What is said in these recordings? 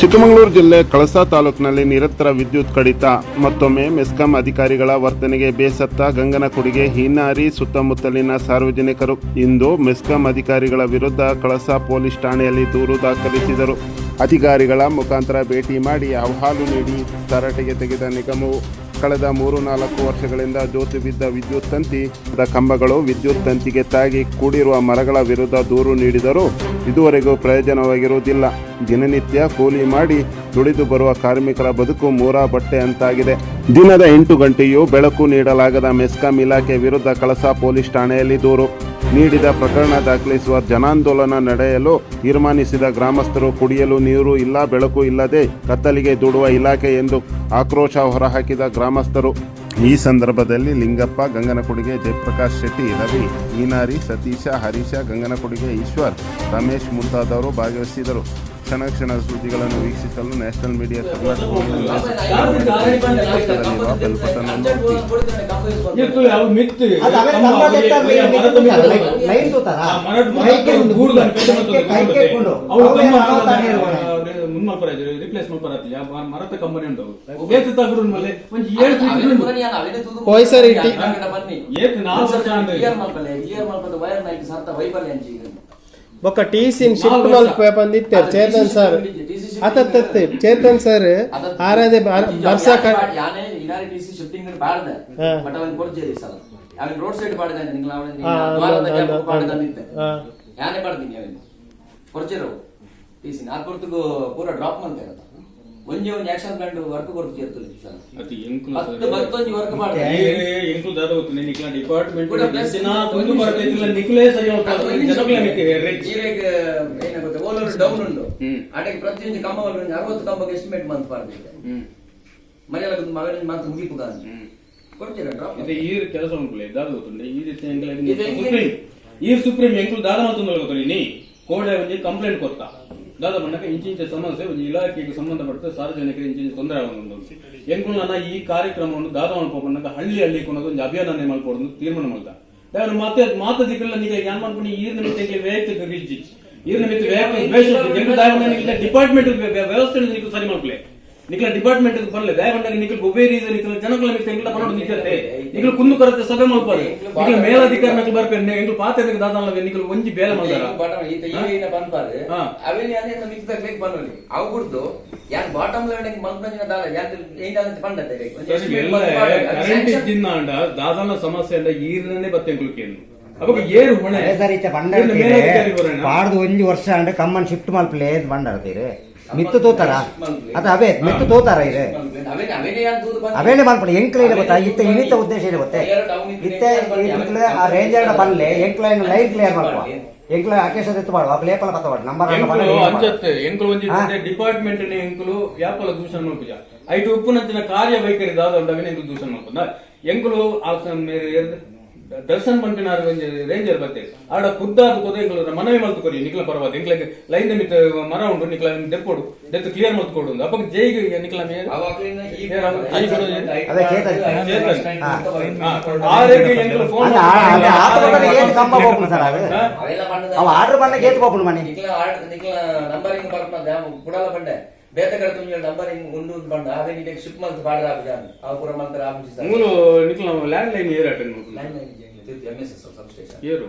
ಚಿಕ್ಕಮಗಳೂರು ಜಿಲ್ಲೆ ಕಳಸಾ ತಾಲೂಕಿನಲ್ಲಿ ನಿರಂತರ ವಿದ್ಯುತ್ ಕಡಿತ. ಮತ್ತೊಮ್ಮೆ ಮೆಸ್ಕಾಂ ಅಧಿಕಾರಿಗಳ ವರ್ತನೆಗೆ ಬೇಸತ್ತ ಗಂಗನಕುಡಿಗೆ ಹೀನಾರಿ ಸುತ್ತಮುತ್ತಲಿನ ಸಾರ್ವಜನಿಕರು. ಇಂದು ಮೆಸ್ಕಾಂ ಅಧಿಕಾರಿಗಳ ವಿರುದ್ಧ ಕಳಸಾ ಪೊಲೀಸ್ ಠಾಣೆಯಲ್ಲಿ ದೂರು ದಾಖಲಿಸಿದರು. ಅಧಿಕಾರಿಗಳ ಮುಖಾಂತರ ಭೇಟಿ ಮಾಡಿ ಅಹವಾಲು ನೀಡಿ ತರಾಟೆಗೆ ತೆಗೆದ ನಿಗಮವು. ಕಳೆದ ಮೂರು ನಾಲ್ಕು ವರ್ಷಗಳಿಂದ ಜೋತು ಬಿದ್ದ ವಿದ್ಯುತ್ ತಂತಿ ಕಂಬಗಳು ವಿದ್ಯುತ್ ತಂತಿಗೆ ತಾಗಿ ಕೂಡಿರುವ ಮರಗಳ ವಿರುದ್ಧ ದೂರು ನೀಡಿದರೂ ಇದುವರೆಗೂ ಪ್ರಯೋಜನವಾಗಿರುವುದಿಲ್ಲ. ದಿನನಿತ್ಯ ಕೂಲಿ ಮಾಡಿ ದುಡಿದು ಬರುವ ಕಾರ್ಮಿಕರ ಬದುಕು ಮೂರ ಬಟ್ಟೆ ಅಂತಾಗಿದೆ. ದಿನದ ಎಂಟು ಗಂಟೆಯೂ ಬೆಳಕು ನೀಡಲಾಗದ ಮೆಸ್ಕಾಂ ಇಲಾಖೆ ವಿರುದ್ಧ ಕಳಸಾ ಪೊಲೀಸ್ ಠಾಣೆಯಲ್ಲಿ ದೂರು. ನೀಡಿದ ಪ್ರಕರಣ ದಾಖಲಿಸುವ ಜನಾಂದೋಲನ ನಡೆಯಲು ತೀರ್ಮಾನಿಸಿದ ಗ್ರಾಮಸ್ಥರು ಕುಡಿಯಲು ನೀರು ಇಲ್ಲ, ಬೆಳಕು ಇಲ್ಲದೆ ಕತ್ತಲಿಗೆ ದುಡುವ ಇಲಾಖೆ ಎಂದು ಆಕ್ರೋಶ ಹೊರಹಾಕಿದ ಗ್ರಾಮಸ್ಥರು. ಈ ಸಂದರ್ಭದಲ್ಲಿ ಲಿಂಗಪ್ಪ, ಗಂಗನಕುಡಿಗೆ ಜಯಪ್ರಕಾಶ್ ಶೆಟ್ಟಿ, ರವಿ ಈನಾರಿ ಸತೀಶ, ಹರೀಶ, ಗಂಗನಕುಡಿಗೆ ಈಶ್ವರ್, ರಮೇಶ್ ಮುಂತಾದವರು ಭಾಗವಹಿಸಿದರು ಕ್ಷಣ ಕ್ಷಣದ ಸುದ್ದಿಗಳನ್ನು ವೀಕ್ಷಿಸಲು ನ್ಯಾಷನಲ್ ಮೀಡಿಯಾ ವೈಫಲ್ಯ. ಬೊಕ್ಕ ಟಿ ಸಿನ್ ಶಿಫ್ಟ್ ಮಲ್ಪ ಬಂದಿತ್ತೆ. ಚೇತನ್ ಸರ್. ಅತತ್ತೆ ಚೇತನ್ ಸರ್ ಆರಾದೆ ಬರ್ಸಾಕ ಯಾನೆ ಬಾಡ್- ಟಿ ಸಿ ಶಿಫ್ಟಿಂಗ್. ಬಟ್ ಅವನ್ ಕೊಡ್ಜೇರಿ ಅವನ್ ರೋಡ್ ಸೈಡ್ ನಿಂಗ್ಲ ಅವನ ದ್ವಾರದ. ಯಾನೆ ಬಾಡ್ದೀನಿ ಅವನ್? ಟಿ ಟಿಸಿ ನಾಲ್ಕು ಹೊತ್ತಿಗೂ ಪೂರ ಡ್ರಾಪ್ ಮಾಡ್ತಾರೆ ಅಂತ. ಒಂಜಿ ಒಂಜಿ ಆಕ್ಷನ್ ಕಂಡು ವರ್ಕ್ ಕೊಡ್ತು ಸೇರ್ತದೆ ಈ ಸಲ. ಅತಿ ಎಂಕುಲು ಹತ್ತು ಸರ್. ಬತ್ತೊಂಜಿ ವರ್ಕ್ ಏ, ಮಾಡ್ತಾರೆ ಎಂಕುಲು ದಾದ ಹೋಗ್ತೀನಿ ನಿಕ್ಲ ಡಿಪಾರ್ಟ್ಮೆಂಟ್ ಕೂಡ plus ದಿನ ಒಂದು ಕುಂದು ನಿಮಿಷ. ಬರ್ತೈತಿಲ್ಲ ನಿಕ್ಲೇ ಸರಿ ಅದು ಹೋಗ್ತಾರೆ ಒಂದು ನಿಮಿಷ. ಜನಕ್ಲೆ ಮಿಕ್ಕಿದೆ ರಿಚ್. ಈರೆಗ್ ಏನಾಗುತ್ತೆ ಓಲೋರ್ ಡೌನ್ ಉಂಟು ಹ್ಮ್. ಅಟಕ್ಕೆ ಪ್ರತಿಯೊಂದು ಕಂಬಗಳು ಒಂದು ಅರವತ್ತು ಕಂಬಕ್ಕೆ ಎಸ್ಟಿಮೇಟ್ ಮಂತ್ ಮಾಡ್ತಿದ್ದೆ ಹ್ಮ್ ಮನೆಯಲ್ಲ ಒಂದು ಮಗನ ಮಾತ್ರ ಮುಗಿಪು ಕಾದು ಹ್ಮ್ ಕೊಡ್ತೀರಾ ಡ್ರಾಪ್ ಇದು ಈ ಕೆಲಸ ಉಂಟು ದಾದ ಗೊತ್ತುಂಡೆ ಈ ರೀತಿ ಎಂಕಲ್ ಇದು ಹೆಂಗೆ? ಸುಪ್ರೀಂ ಈ ಸುಪ್ರೀಂ ಎಂಕುಲು ದಾದ ಮಾತೊಂದು ಗೊತ್ತು ನೀ ಕೋಡೆ ಒಂಜಿ ಕಂಪ್ಲೇಂಟ್ ಕೊತ್ತ ದಾದ ಮಂಡಕ ಇಂಚಿಂಚ ಸಮಸ್ಯೆ ಒಂದು ಇಲಾಖೆಗೆ ಸಂಬಂಧಪಟ್ಟ ಸಾರ್ವಜನಿಕರಿಗೆ ಇಂಚಿಂಚ ತೊಂದರೆ ಆಗುವುದು ಎಂಕುಲು ನನ್ನ ಈ ಕಾರ್ಯಕ್ರಮವನ್ನು ದಾದ ಮಾಡ್ಕೊಂಡು ಹಳ್ಳಿ ಹಳ್ಳಿ ಕೊನೋದು ಒಂದು ಅಭಿಯಾನ ಮಾಡ್ಕೊಡೋದು ತೀರ್ಮಾನ ಮಾಡ್ದ ಯಾರು ಮಾತೆ ಮಾತ ದಿಕ್ಕಲ್ಲ ನೀವು ಯಾನ್ ಮಾಡ್ಕೊಂಡು ಈ ನಿಮಿತ್ತಕ್ಕೆ ವೈಯಕ್ತಿಕ ಈ ನಿಮಿತ್ತ ವೈಯಕ್ತಿಕ ಡಿಪಾರ್ಟ್ಮೆಂಟ್ ವ್ಯವಸ್ಥೆ ನೀವು ಸರಿ ಮಾಡ್ಕೊಳ್ಳಿ ನಿಕ್ಲ ಡಿಪಾರ್ಟ್ಮೆಂಟ್ ಬರಲಿ. ಗಾಯಗೊಂಡಾಗ ನಿಕ್ಲ ಒಬ್ಬೇ ರೀಸನ್ ಇತ್ತು ಜನಗಳ ಮಿತ್ತ ಎಂಗ್ಲ ಪನ್ನೋಡು ನಿಕ್ಕತ್ತೆ ನಿಕ್ಲ ಕುಂದು ಕೊರತೆ ಸಭೆ ಮಲ್ಪಾರೆ ನಿಕ್ಲ ಮೇಲಾಧಿಕಾರಿ ನಕ್ಲು ಬರ್ಪೇನೆ ಎಂಗ್ಲ ಪಾತ್ರ ದಾದಲ್ಲ ನಿಕ್ಲ ಒಂಜಿ ಬೇಲೆ ಮಲ್ದಾರ. ಈತ ಈಗಿನ ಬಂದ್ಪಾರು ಹಾ. ಅವೇ ಅದೇ ಮಿಕ್ತ ಕ್ಲಿಕ್ ಬಂದ್ರಿ ಅವು ಬಿಡ್ದು ಯಾನ್ ಬಾಟಮ್ ಲೈನ್ ಮಂತ್ನ ದಾಲ ಯಾನ್ ಪಂಡತೆ ಎಲ್ಲ ಕರೆಂಟ್ ದಿನಾಂಡ ಸಮಸ್ಯೆ ಅಂಡ ಈರನೇ ಬತ್ತೆ ಕುಲ್ಕೇನು. ಅವಾಗ ಏರು ಇನ್ನು ಪಾಡ್ದು ಒಂಜಿ ವರ್ಷ ಅಂಡ್ ಕಮ್ಮನ್ ಶಿಫ್ಟ್ ಮಲ್ಪಲೇ ಬಂಡ ಇರ್ತೀರಿ ಮಿತ್ತು ತೋತಾರ ಅದ ಅವೇ ಮಿತ್ತು ತೋತಾರ ಇದೆ ಅವೇ ಅವೇನೇ ಅವೇನೆ ಮಲ್ಪಡೆ ಎಂಕ್ಲ ಇಲ್ಲ ಗೊತ್ತಾ ಇತ್ತ ಇನಿತ ಉದ್ದೇಶ ಇದೆ ಗೊತ್ತೇ ಇತ್ತೆ ಇತ್ಲ ಆ ರೇಂಜರ್ ಬಲ್ಲೆ ಎಂಕ್ಲ ಲೈನ್ ಕ್ಲಿಯರ್ ಮಾಡ್ಕೊ ಎಂಕ್ಲ ಆಕೇಶ ಎತ್ತು ಮಾಡುವ ಲೇಪಲ ಪತ್ತವಾಡ ನಂಬರ್ ಎಂಕುಲು ಅಂಚತ್ತೆ ಎಂಕುಲು ಒಂಜಿ ಡಿಪಾರ್ಟ್ಮೆಂಟ್ ಎಂಕುಲು ವ್ಯಾಪಲ ದೂಷಣ ಮಲ್ಪುಜ ಐಟು ಉಪ್ಪುನಂಚಿನ ಕಾರ್ಯ ವೈಖರಿ ದಾದ ಉಂಡಾಗ ಎಂಕುಲು ದೂಷಣ ಮಾಡ್ಕೊಂಡ ಎಂಕ್ಲು ಆ ಮೇರೆ ಎರ್ದ್ ದರ್ಶನ್ ಪಂಪಿನಾರ್ ಒಂಜಿ ರೇಂಜರ್ ಬತ್ತೆ ಆಡ ಖುದ್ದಾದ ಕೊದ ಎಂಕುಲು ಮನವಿ ಮಲ್ತುಕೊರಿ ನಿಕ್ಲ ಪರವಾದ ಎಂಕ್ಲೆಗ್ ಲೈನ್ ನಿಮಿತ್ತ ಮರ ಉಂಟು ನಿಕ್ಲ ದೆಪ್ಪೊಡು ದೆತ್ತು ಕ್ಲಿಯರ್ ಮಲ್ತುಕೊಡು ಅಪ್ಪಗ ಜೈಗೆ ನಿಕ್ಲ ಮೇಲೆ ಅವಾಗ್ಲಿಂದ ಈ ಏ, ಅವ್ನು ಐದು ಜನ ಇದೆ. ಅದೇ ಚೇತನ್. ಚೇತನ್. ಹಾ. ಆರೆಗೆ ಎಂಕುಲು ಫೋನ್ ಅಲ್ಲ, ಆ- ಅದೇ ಆತ ಬಂದಾಗ ಏನ್ ಕಂಬ ಹೋಗ್ಬಿಡು ಸರ್ ಅದು ಹಾ? ಅವೆಲ್ಲ ಬಣ್ಣದ ಅವ ಆರ್ಡರ್ ಬಂದಾಗ ಏತ್ ಹೋಗ್ಬಿಡು ಮನೆ ನಿಕ್ಲ ಆರ್ಡರ್ ನಿಕ್ಲ ನಂಬರಿಂಗ್ ಬರ್ಪದ ಕುಡಲ ಬಂಡೆ ಬೇತ ಕಡೆ ತುಂಜಿ ನಂಬರಿಂಗ್ ಉಂಡು ಬಂಡ ಅದೇ ನಿಕ್ಕೆ ಶಿಪ್ ಮಂತ್ ಬಾಡ್ರ ಆಬಿಜಾನ್ ಅವ ಪುರ ಮಂತ್ರ ಆಬಿಜಿ ಮೂಲು ನಿಕ್ಲ ಲ್ಯಾಂಡ್ ಲೈನ್ ಏರ್ ಅಟೆಂಡ್ ಮಾಡ್ಕೊಂಡು ಲೈನ್ ಎಂಎಸ್ಎಸ್ ಸಬ್ಸ್ಟೇಷನ್ ಏರು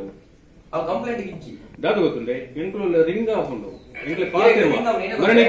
ಅವ ಕಂಪ್ಲೇಂಟ್ ಇಚ್ಚಿ ದಾದ ಗೊತ್ತುಂಡೆ ಎಂಕ್ಲು ರಿಂಗ್ ಹಾಕೊಂಡು ಎಂಕ್ಲೆ ಪಾತ್ರ ರಿಂಗ್ ಅವ್ನು ಏನೋ ಮರಣಿ